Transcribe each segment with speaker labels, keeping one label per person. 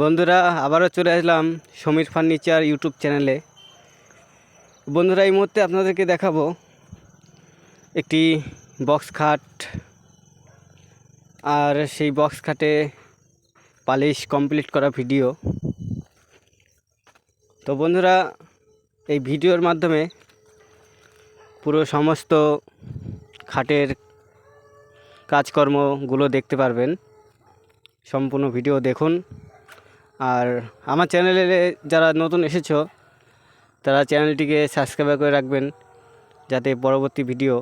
Speaker 1: বন্ধুরা, আবারও চলে আসলাম সমীর ফার্নিচার ইউটিউব চ্যানেলে। বন্ধুরা, এই মুহূর্তে আপনাদেরকে দেখাবো একটি বক্স খাট। আর সেই বক্স খাটে পালিশ কমপ্লিট করা ভিডিও। তো বন্ধুরা, এই ভিডিওর মাধ্যমে পুরো সমস্ত খাটের কাজকর্মগুলো দেখতে পারবেন। সম্পূর্ণ ভিডিও দেখুন। আর আমার চ্যানেলে যারা নতুন এসেছ, তারা চ্যানেলটিকে সাবস্ক্রাইব করে রাখবেন, যাতে পরবর্তী ভিডিও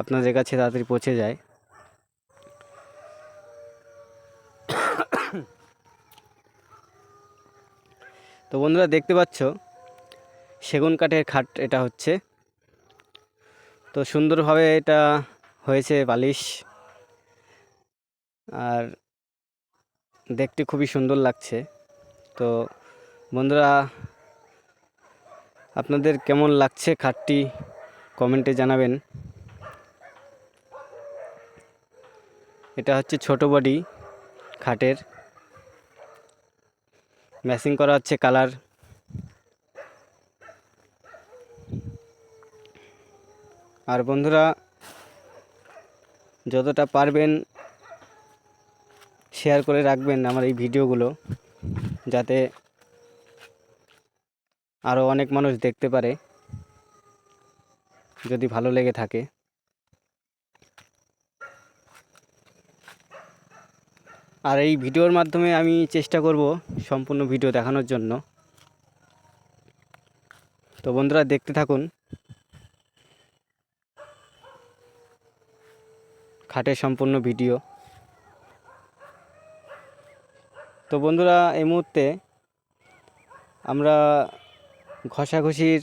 Speaker 1: আপনাদের কাছে তাড়াতাড়ি পৌঁছে যায়। তো বন্ধুরা, দেখতে পাচ্ছ, সেগুন কাঠের খাট এটা হচ্ছে। তো সুন্দরভাবে এটা হয়েছে বালিশ। আর দেখতে খুবই সুন্দর লাগছে। তো বন্ধুরা, আপনাদের কেমন লাগছে খাটটি? কমেন্টে জানাবেন। এটা হচ্ছে ছোট বডি খাটের। ম্যাচিং করা হচ্ছে কালার। আর বন্ধুরা, যতটা পারবেন শেয়ার করে রাখবেন আমার এই ভিডিওগুলো। যাতে আরও অনেক মানুষ দেখতে পারে, যদি ভালো লেগে থাকে। আর এই ভিডিওর মাধ্যমে আমি চেষ্টা করব সম্পূর্ণ ভিডিও দেখানোর জন্য। তো বন্ধুরা, দেখতে থাকুন। খাটের সম্পূর্ণ ভিডিও। তো বন্ধুরা এই মুহূর্তে আমরা ঘষাঘষির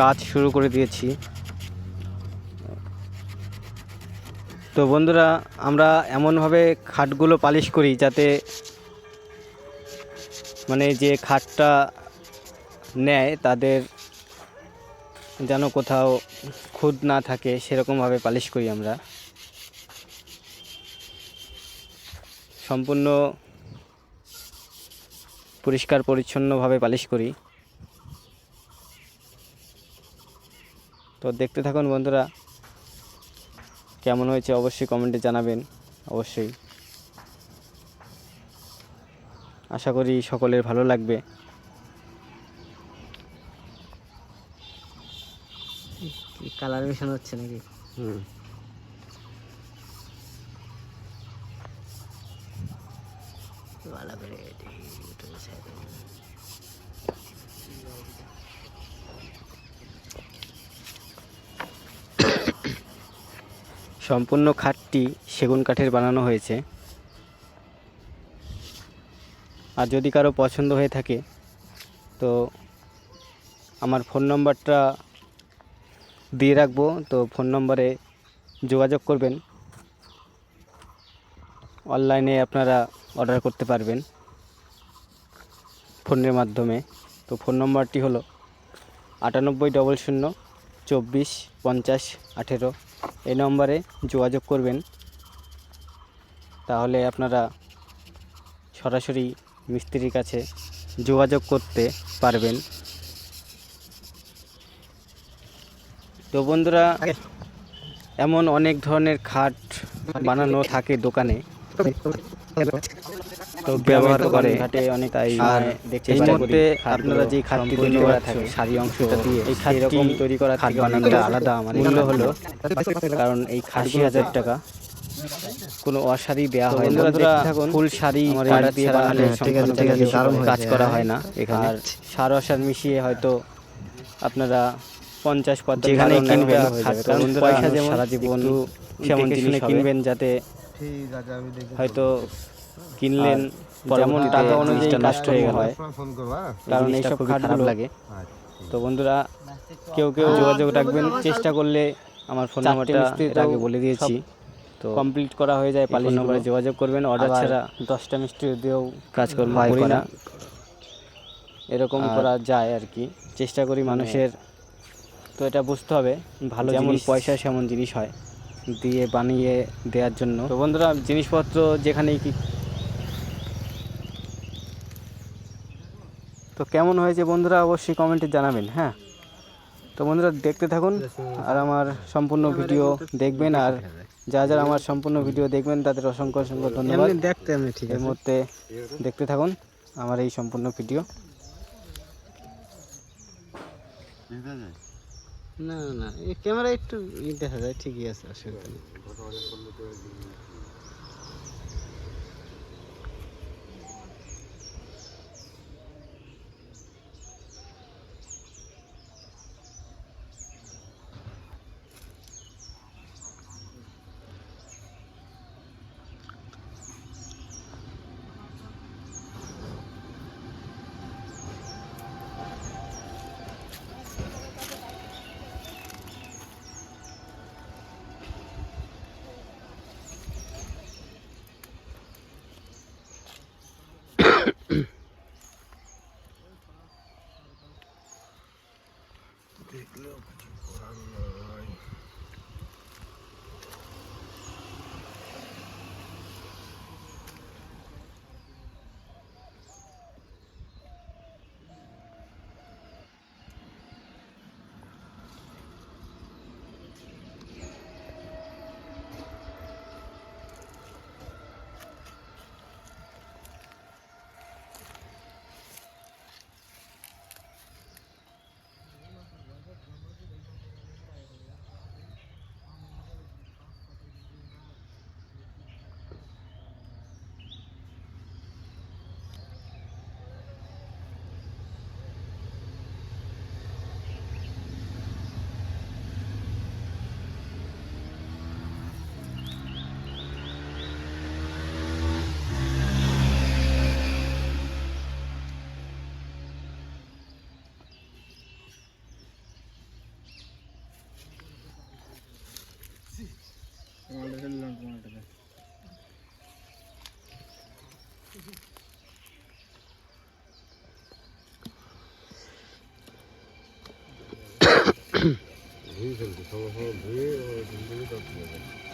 Speaker 1: কাজ শুরু করে দিয়েছি। তো বন্ধুরা, আমরা এমনভাবে খাটগুলো পালিশ করি যাতে মানে যে খাটটা নেয় তাদের যেন কোথাও খুদ না থাকে, সেরকমভাবে পালিশ করি আমরা। সম্পূর্ণ পরিষ্কার পরিচ্ছন্নভাবে পালিশ করি। তো দেখতে থাকুন বন্ধুরা কেমন হয়েছে অবশ্যই কমেন্টে জানাবেন অবশ্যই। আশা করি সকলের ভালো লাগবে।
Speaker 2: কালার মেশানো হচ্ছে নাকি?
Speaker 1: হুম।
Speaker 2: ভালো করে এটি ইউটিউবে ছেড়ে দেবো।
Speaker 1: সম্পূর্ণ খাটটি সেগুন কাঠের বানানো হয়েছে। আর যদি কারও পছন্দ হয়ে থাকে, তো আমার ফোন নম্বরটা দিয়ে রাখব। তো ফোন নম্বরে যোগাযোগ করবেন। অনলাইনে আপনারা অর্ডার করতে পারবেন ফোনের মাধ্যমে। তো ফোন নম্বরটি হলো আটানব্বই ডবল শূন্য চব্বিশ পঞ্চাশ আঠেরো। এই নম্বরে যোগাযোগ করবেন। তাহলে আপনারা সরাসরি মিস্ত্রির কাছে যোগাযোগ করতে পারবেন। তো বন্ধুরা এমন অনেক ধরনের খাট বানানো থাকে দোকানে। ব্যবহার করে। ঘাটে অনেক তাই আর এই মুহূর্তে আপনারা যে খাটটি তৈরি করা থাকে সারি অংশটা দিয়ে এই এরকম তৈরি করা বানানোটা আলাদা আমার মূল্য হলো কারণ এই আশি হাজার টাকা। কোনো অসারি দেওয়া হয় না। ফুল শাড়ি দিয়ে সম্পূর্ণ কাজ করা হয় না। এখানে আর সার অসার মিশিয়ে হয়তো আপনারা পঞ্চাশ যেখানে কিনবেন পয়সা যেমন সারা জীবন সেমন কিনবেন যাতে হয়তো কিনলেন যেমন টাকা অনুযায়ী নষ্ট হয়ে গেল। হয়।
Speaker 3: ফোন করব
Speaker 1: কারণ এইসব খারাপ লাগে।
Speaker 3: আচ্ছা
Speaker 1: তো বন্ধুরা কেউ কেউ যোগাযোগ রাখবেন। চেষ্টা করলে আমার ফোন নাম্বারটা এর আগে বলে দিয়েছি। তো কমপ্লিট করা হয়ে যায় পালিশ নম্বরে যোগাযোগ করবেন। অর্ডার ছাড়া দশটা মিষ্টি দিয়েও কাজ কাজকর্ম করি না। এরকম করা যায় আর কি। চেষ্টা করি মানুষের। তো এটা বুঝতে হবে। ভালো যেমন পয়সা সেমন জিনিস হয়। দিয়ে বানিয়ে দেওয়ার জন্য। তো বন্ধুরা জিনিসপত্র যেখানেই কি তো কেমন হয়েছে বন্ধুরা অবশ্যই কমেন্টে জানাবেন হ্যাঁ? তো বন্ধুরা দেখতে থাকুন আর আমার সম্পূর্ণ ভিডিও দেখবেন আর যা যারা আমার সম্পূর্ণ ভিডিও দেখবেন তাদের অসংখ্য অসংখ্য ধন্যবাদ।
Speaker 2: দেখতে আমি ঠিক
Speaker 1: এর মধ্যে দেখতে থাকুন আমার এই সম্পূর্ণ ভিডিও।
Speaker 2: না না এই ক্যামেরা একটু দেখা যায় ঠিকই আছে অসুবিধা নেই।
Speaker 3: ধুয়ে ফেলছি সঙ্গে সঙ্গে అనుకోమంటారు చెల్లెలు అనుకోమంటారు Thank you.